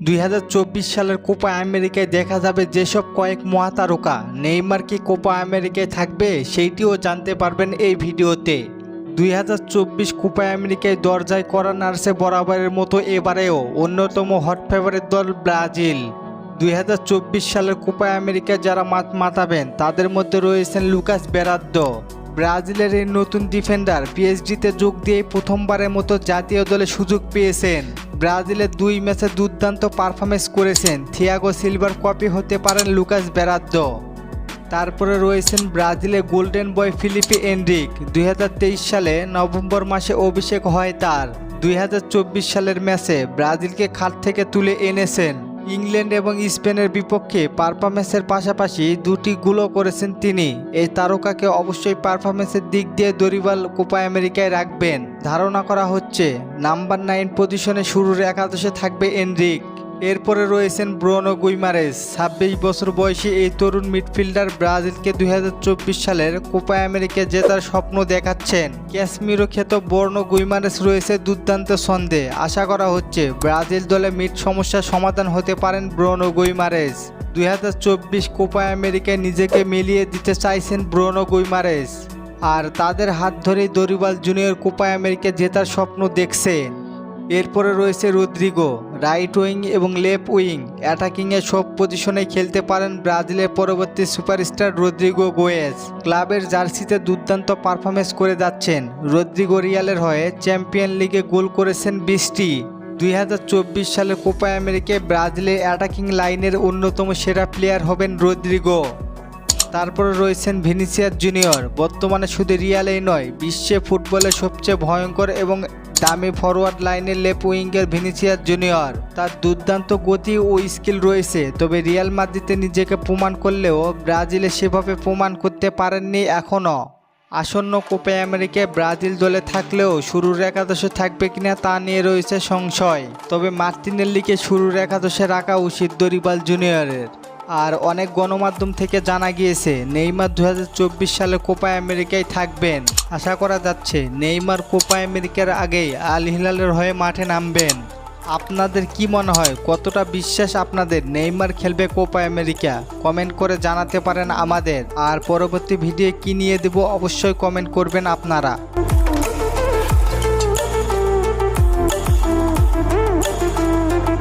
দুই হাজার চব্বিশ সালের কোপা আমেরিকায় দেখা যাবে যেসব কয়েক মহাতারকা। নেইমার কি কোপা আমেরিকায় থাকবে সেইটিও জানতে পারবেন এই ভিডিওতে। দুই হাজার চব্বিশ কোপা আমেরিকায় দরজায় করা নার্সে বরাবরের মতো এবারেও অন্যতম হট ফেভারিট দল ব্রাজিল। দুই হাজার চব্বিশ সালের কোপা আমেরিকায় যারা মাত মাতাবেন, তাদের মধ্যে রয়েছেন লুকাস বেরাদ্দ। ব্রাজিলের এই নতুন ডিফেন্ডার পিএইচডিতে যোগ দিয়ে প্রথমবারের মতো জাতীয় দলে সুযোগ পেয়েছেন। ব্রাজিলের দুই ম্যাচে দুর্দান্ত পারফরমেন্স করেছেন। থিয়াগো সিলভার কপি হতে পারেন লুকাস বেরাদ্দ। তারপরে রয়েছেন ব্রাজিলে গোল্ডেন বয় ফিলিপি এন্ড্রিক দুই সালে নভেম্বর মাসে অভিষেক হয় তার। দুই হাজার চব্বিশ সালের ম্যাচে ব্রাজিলকে খাট থেকে তুলে এনেছেন। ইংল্যান্ড এবং স্পেনের বিপক্ষে পারফরমেন্সের পাশাপাশি দুটি গুলো করেছেন তিনি। এই তারকাকে অবশ্যই পারফরমেন্সের দিক দিয়ে দরিবাল কোপা আমেরিকায় রাখবেন। ধারণা করা হচ্ছে, নাম্বার নাইন পজিশনে শুরুর একাদশে থাকবে এনরিক। এরপরে রয়েছেন ব্রোনো গুইমারেস ছাব্বিশ বছর বয়সী এই তরুণ মিডফিল্ডার ব্রাজিলকে দুই হাজার চব্বিশ সালের কোপা আমেরিকা জেতার স্বপ্ন দেখাচ্ছেন। ক্যাশমিরো খ্যাত বর্ণ গুইমারেস রয়েছে দুর্দান্ত ছন্দে। আশা করা হচ্ছে ব্রাজিল দলে মিড সমস্যার সমাধান হতে পারেন ব্রোনো গুইমারেস দুই কোপা আমেরিকায় নিজেকে মিলিয়ে দিতে চাইছেন ব্রোনো গুইমারেস আর তাদের হাত ধরেই দরিবাল জুনিয়র কোপা আমেরিকা জেতার স্বপ্ন দেখছেন এরপরে রয়েছে রুদ্রিগো, রাইট উইং এবং লেফট উইং। অ্যাটাকিংয়ে সব পজিশনে খেলতে পারেন ব্রাজিলের পরবর্তী সুপারস্টার রদ্রিগো গোয়েজ। ক্লাবের জার্সিতে দুর্দান্ত পারফরমেন্স করে যাচ্ছেন। রদ্রিগো রিয়ালের হয়ে চ্যাম্পিয়ন লিগে গোল করেছেন বিশটি। দুই সালের কোপা আমেরিকায় ব্রাজিলের অ্যাটাকিং লাইনের অন্যতম সেরা প্লেয়ার হবেন রদ্রিগো। তারপরে রয়েছেন ভিনিসিয়াস জুনিয়র। বর্তমানে শুধু রিয়ালেই নয়, বিশ্বে ফুটবলের সবচেয়ে ভয়ঙ্কর এবং দামি ফরওয়ার্ড লাইনের লেপ উইঙ্গের ভিনিসিয়াস জুনিয়র। তার দুর্দান্ত গতি ও স্কিল রয়েছে, তবে রিয়াল মাদ্রিদে নিজেকে প্রমাণ করলেও ব্রাজিলে সেভাবে প্রমাণ করতে পারেননি এখনও। আসন্ন কোপে আমেরিকায় ব্রাজিল দলে থাকলেও শুরুর একাদশে থাকবে কিনা তা নিয়ে রয়েছে সংশয়, তবে মার্টিনেল্লিকে শুরুর একাদশে রাখা উচিত দরিবাল জুনিয়রের। আর অনেক গণমাধ্যম থেকে জানা গিয়েছে, নেইমার দু হাজার চব্বিশ সালে কোপা আমেরিকায় থাকবেন। আশা করা যাচ্ছে, নেইমার কোপা আমেরিকার আগেই আল হিলালের হয়ে মাঠে নামবেন। আপনাদের কি মনে হয়, কতটা বিশ্বাস আপনাদের নেইমার খেলবে কোপা আমেরিকা? কমেন্ট করে জানাতে পারেন আমাদের। আর পরবর্তী ভিডিও কি নিয়ে দেব, অবশ্যই কমেন্ট করবেন আপনারা।